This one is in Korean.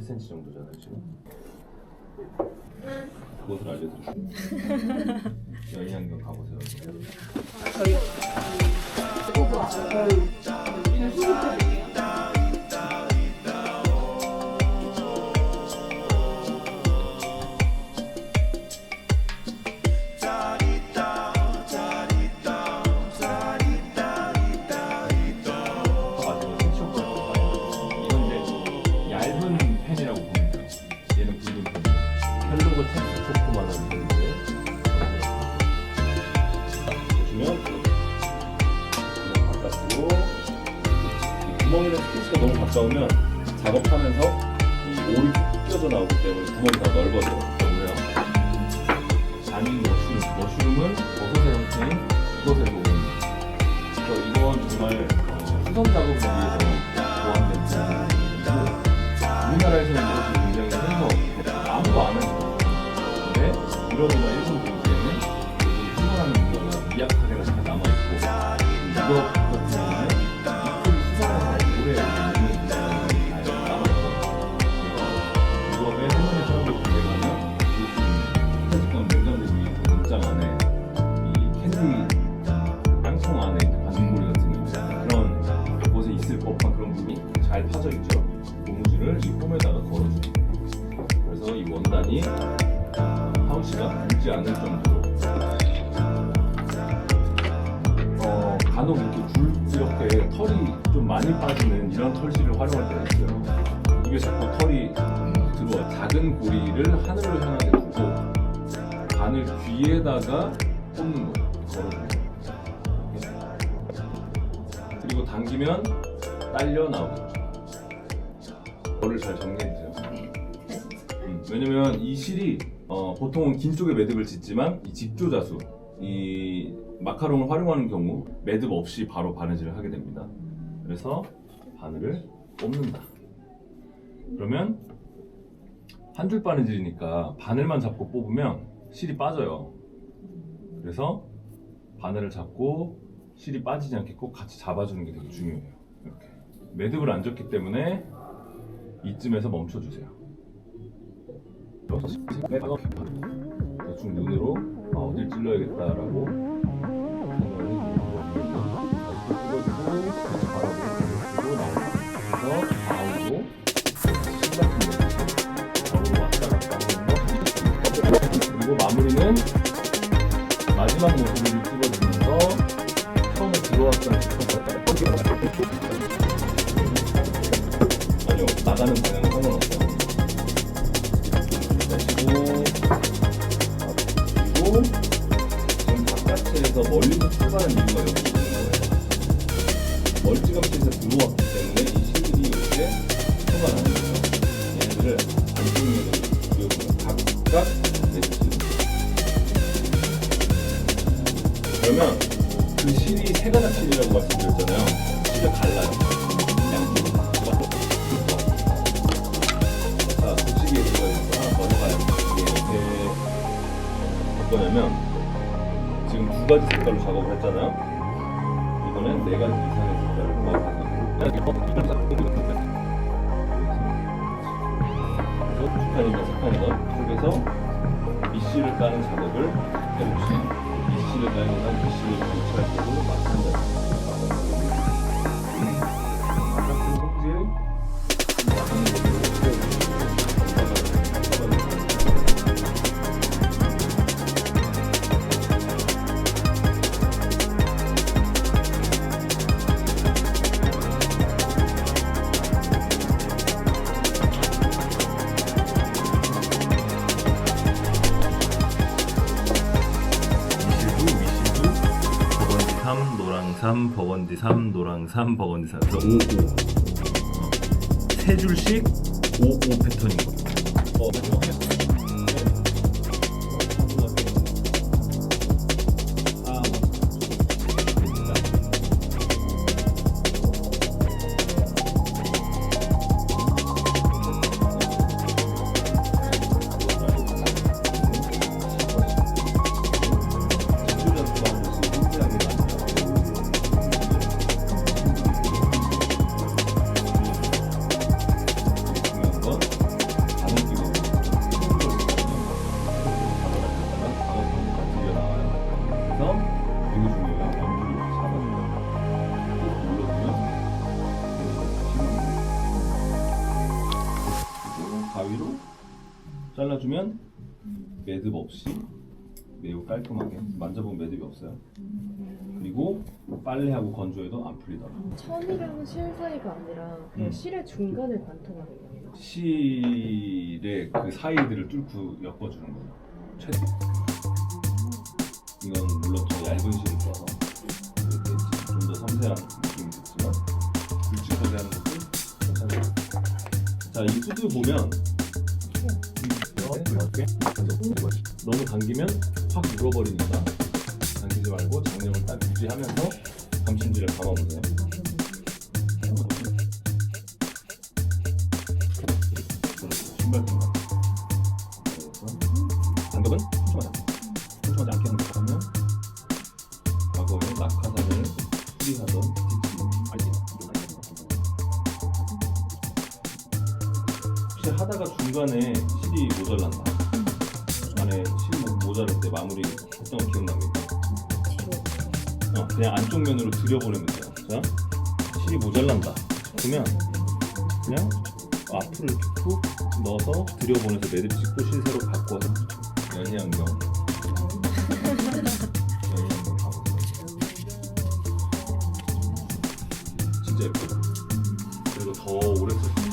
10cm 정도잖아요 지금. 그것을 알려드릴게요. 여인안경 가보세요. 마지 얇은 펜이라고 보면 돼요. 얘는 굵은 펜. 헬로고 텍스 초코만한 펜인데 보시면 바깥으로 이 구멍이랑 스페이스가 너무 가까우면 작업하면서 이 올이 쭉 껴져 나오기 때문에 구멍이 더 넓어져요. 아닌 머쉬룸, 이건 정말 어, 수선 작업을 위해서 보완된 유럽이나 일본 경우에는 수선하는 문화가 미약하게가 잘 남아있고 유럽 같은 경우는 이틀 수선해서 오래 있는 문화가 잘 남아있고 유럽의 할머니 사람들 집에 가면 사직감 냉장고 위 문장 안에 이 캔디 땅콩 안에 이제 반죽고리 같은 게 그런 곳에 있을 법한 그런 부분이 잘 파져 있죠. 고무줄을 이 홈에다가 걸어줍니다. 그래서 이 원단이 파우치가 굵지 않을 정도로 어, 간혹 이렇게 줄 이렇게 털이 좀 많이 빠지는 이런 털실을 활용할 때가 있어요. 이게 자꾸 털이 들어와 작은 고리를 하늘로 향하게 두고 바늘 귀에다가 꽂는 거예요. 걸어주는 거예요. 그리고 당기면 딸려 나오겠죠. 거를 잘 정리해주세요. 음, 왜냐면 이 실이 어, 보통은 긴 쪽에 매듭을 짓지만 이 집조자수, 이 마카롱을 활용하는 경우 매듭 없이 바로 바느질을 하게 됩니다. 그래서 바늘을 뽑는다. 그러면 한 줄 바느질이니까 바늘만 잡고 뽑으면 실이 빠져요. 그래서 바늘을 잡고 실이 빠지지 않게 꼭 같이 잡아주는 게 되게 중요해요. 이렇게 매듭을 안 줬기 때문에 이쯤에서 멈춰주세요. 대충 눈으로 아, 어딜 찔러야겠다라고. 생각을 해주고 다시 바라보고 나오고 나오고 좌우로 왔다 갔다 거 그리고 마무리는 마지막 모습을 찍어주면서 처음에 들어왔던 아니요 나가는 방향은 상관없어요 바깥에서 멀리서 출발한 이유가 여기 있는 거예요 멀찌감치에서 들어왔기 때문에 이 실들이 이렇게 출발하는 거죠 얘네들을 안쪽으로 보여보면 각각 내주시는 그러면 그 실이 세 가닥 실이라고 말씀드렸잖아요. 실을 갈라요. 양쪽으로. 자, 붙이기에 들어가니까 넘어가요. 이게 어떻게 두 가지 색깔로 작업을 했잖아요. 이번엔 네 가지 이상의 색깔을 그래서 두 칸이면 세 칸이건 속에서 미씨를 까는 작업을 해봅시다. 미씨를 까거나 미씨를 교체할 때도 마찬가지 3 버건디 3 노랑 3 버건디 3 그래서 5 5. 세 줄씩 5 5 패턴인 겁니다. 어, 잘라주면 매듭 없이 매우 깔끔하게 만져보면 매듭이 없어요. 그리고 빨래하고 건조해도 안 풀리더라고요. 천이랑 실 사이가 아니라 그냥 음. 실의 중간을 관통하는 거예요. 실의 그 사이들을 뚫고 엮어주는 거예요. 최대. 이건 물론 더 얇은 실을 써서 이렇게 좀 더 섬세한 느낌이 들지만 굵직하게 하는 것도 괜찮아요. 자, 이 후드 보면 이렇게 너무 당기면 확 물어버리니까 당기지 말고 장력을 딱 유지하면서 감침질을 감아보세요. 이렇게 하다가 중간에 실이 모자란다. 안에 실 모자랄 때 마무리 했던 거 기억납니까? 어, 그냥 안쪽 면으로 들여보내면 돼요. 자, 실이 모자란다. 그러면 그냥 앞으로 이렇게 푹 넣어서 들여보내서 매듭 찍고 신세로 바꿔서 연희양경 진짜 예쁘다. 그리고 더 오래 쓸수 있어.